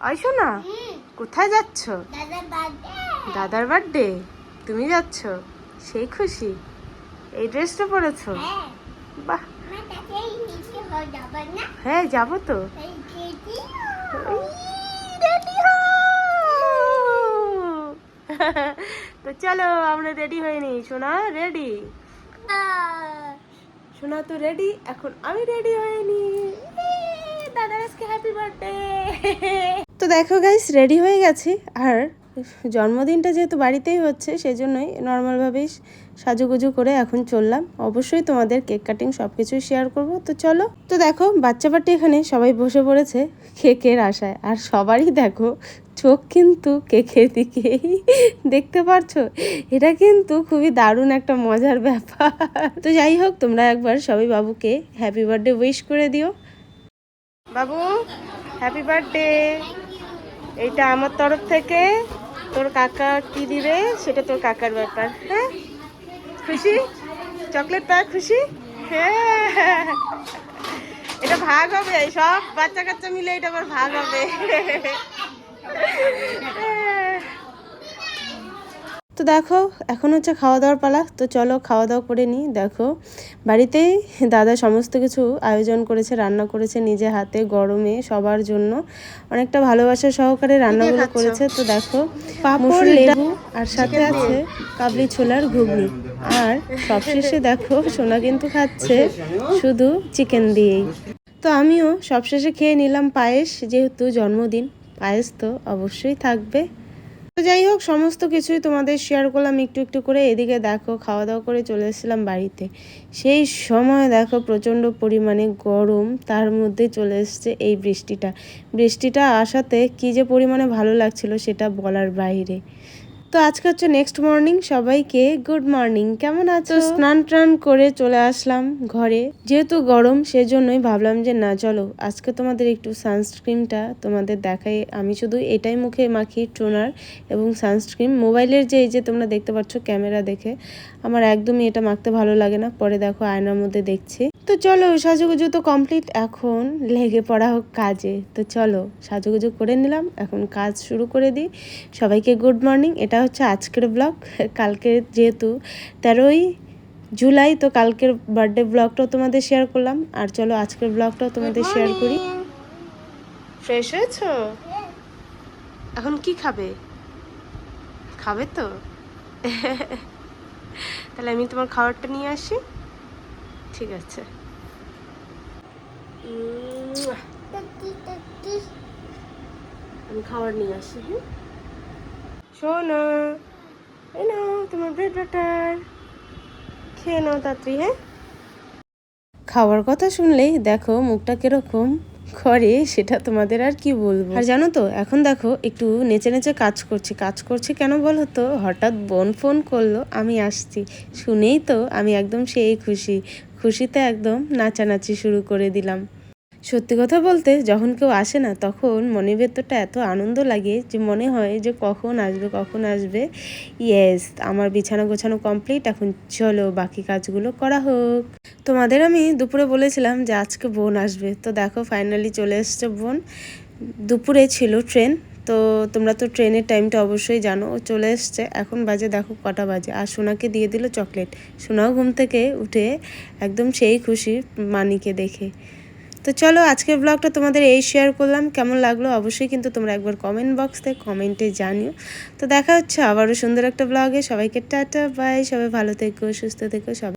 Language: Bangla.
আইসো না কোথায় যাচ্ছ? দাদার বার্থডে তুমি যাচ্ছ? সেই খুশি। এই ড্রেসটা পরেছো? হ্যাঁ। বাহ। হয়ে যাবে তো। তো চলো আমরা রেডি হয়ে নি সোনা রেডি? সোনা তো রেডি। এখন আমি রেডি হয়ে নি। দাদার আজকে হ্যাপি বার্থডে দেখো গাইস রেডি হয়ে গেছি। আর জন্মদিনটা যেহেতু বাড়িতেই হচ্ছে, সেজন্যই নর্মালভাবেই সাজুগুজু করে এখন চললাম। অবশ্যই তোমাদের কেক কাটিং সব কিছুই শেয়ার করব। তো চলো, তো দেখো বাচ্চা পার্টি এখানে সবাই বসে পড়েছে কেকের আশায়। আর সবারই দেখো, চোখ কিন্তু কেকের দিকেই। দেখতে পারছ? এটা কিন্তু খুবই দারুণ একটা মজার ব্যাপার। তো যাই হোক, তোমরা একবার সবাই বাবুকে হ্যাপি বার্থডে উইশ করে দিও। বাবু হ্যাপি বার্থডে এইটা আমার তরফ থেকে। তোর কাকা কি দিবে সেটা তোর কাকার ব্যাপার হ্যাঁ? খুশি? চকলেট পাওয়া খুশি? হ্যাঁ। এটা ভাগ হবে, সব বাচ্চা কাচ্চা মিলে এটা আবার ভাগ হবে। তো দেখো এখন হচ্ছে খাওয়া দাওয়ার পালা। তো চলো খাওয়া দাওয়া করে নিই। দেখো বাড়িতেই দাদা সমস্ত কিছু আয়োজন করেছে রান্না করেছে নিজে হাতে গরমে সবার জন্য। অনেকটা ভালোবাসা সহকারে রান্নাগুলো করেছে। তো দেখো পাঁপড় লেবু আর সাথে আছে কাবলি ছোলার ঘুগনি। আর সবশেষে দেখো সোনা কিন্তু খাচ্ছে শুধু চিকেন দিয়েই। তো আমিও সবশেষে খেয়ে নিলাম পায়েস যেহেতু জন্মদিন। পায়েস তো অবশ্যই থাকবে। তো যাই হোক, সমস্ত কিছুই তোমাদের শেয়ার করলাম, একটু একটু করে এদিকে দেখো খাওয়া দাওয়া করে চলে এসেছিলাম বাড়িতে। সেই সময় দেখো প্রচণ্ড পরিমাণে গরম, তার মধ্যে চলে এসছে এই বৃষ্টিটা। বৃষ্টিটা আসাতে কী যে পরিমাণে ভালো লাগছিল সেটা বলার বাইরে। তো আজকে হচ্ছে নেক্সট মর্নিং সবাইকে গুড মর্নিং কেমন আছো? স্নান টান করে চলে আসলাম ঘরে। যেহেতু গরম, সেজন্যই ভাবলাম যে না, চলো, আজকে তোমাদের একটু সানস্ক্রিনটা তোমাদের দেখাই। আমি শুধু এটাই মুখে মাখি টোনার এবং সানস্ক্রিন মোবাইলের যে এই যে তোমরা দেখতে পাচ্ছ ক্যামেরা দেখে, আমার একদমই এটা মাখতে ভালো লাগে না। পরে দেখো আয়নার মধ্যে দেখছি। তো চলো, সাজুগুজু তো কমপ্লিট এখন লেগে পড়া হোক কাজে। তো চলো, সাজুগুজু করে নিলাম। এখন কাজ শুরু করে দিই। সবাইকে গুড মর্নিং এটা হচ্ছে আজকের ব্লগ কালকে যেহেতু তেরোই জুলাই তো কালকের বার্থডে ব্লগটাও তোমাদের শেয়ার করলাম। আর চলো আজকের ব্লগটাও তোমাদের শেয়ার করি। ফ্রেশ হয়েছো? এখন কি খাবে? খাবে তো? তাহলে আমি তোমার খাবারটা নিয়ে আসি। ঠিক আছে। আমি খাবার নিয়ে আসি হ্যাঁ শোনো। এই নাও তোমার ব্রেড বাটার খেয়ে নাও তাড়াতাড়ি হ্যাঁ? খাওয়ার কথা শুনলেই দেখো মুখটা কীরকম করে, সেটা তোমাদের আর কি বলব। আর জানো তো, এখন দেখো একটু নেচে নেচে কাজ করছি। কাজ করছি কেন বলো তো? হঠাৎ বোন ফোন করল, আমি আসছি। শুনেই তো আমি একদম সেই খুশি। খুশিতে একদম নাচানাচি শুরু করে দিলাম। সত্যি কথা বলতে যখন কেউ আসে না, তখন মনের ভেতরটা এত আনন্দ লাগে যে মনে হয় যে কখন আসবে কখন আসবে। ইয়েস আমার বিছানা গোছানো কমপ্লিট এখন চলো বাকি কাজগুলো করা হোক। তোমাদের আমি দুপুরে বলেছিলাম যে আজকে বোন আসবে। তো দেখো ফাইনালি চলে এসছে বোন। দুপুরে ছিল ট্রেন তো তোমরা তো ট্রেনের টাইমটা অবশ্যই জানো। ও চলে এসছে, এখন বাজে দেখো কটা বাজে। আর সোনাকে দিয়ে দিল চকলেট সোনাও ঘুম থেকে উঠে একদম সেই খুশি মানিকে দেখে। তো চলো আজকের ব্লগটা তোমাদের এই শেয়ার করলাম। কেমন লাগল অবশ্যই কিন্তু তোমরা একবার কমেন্ট বক্সে কমেন্টে জানিও। তো দেখা হচ্ছে আবারও সুন্দর একটা ব্লগে সবাইকে টাটা বাই সবাই ভালো থেকো, সুস্থ থেকো, সবাই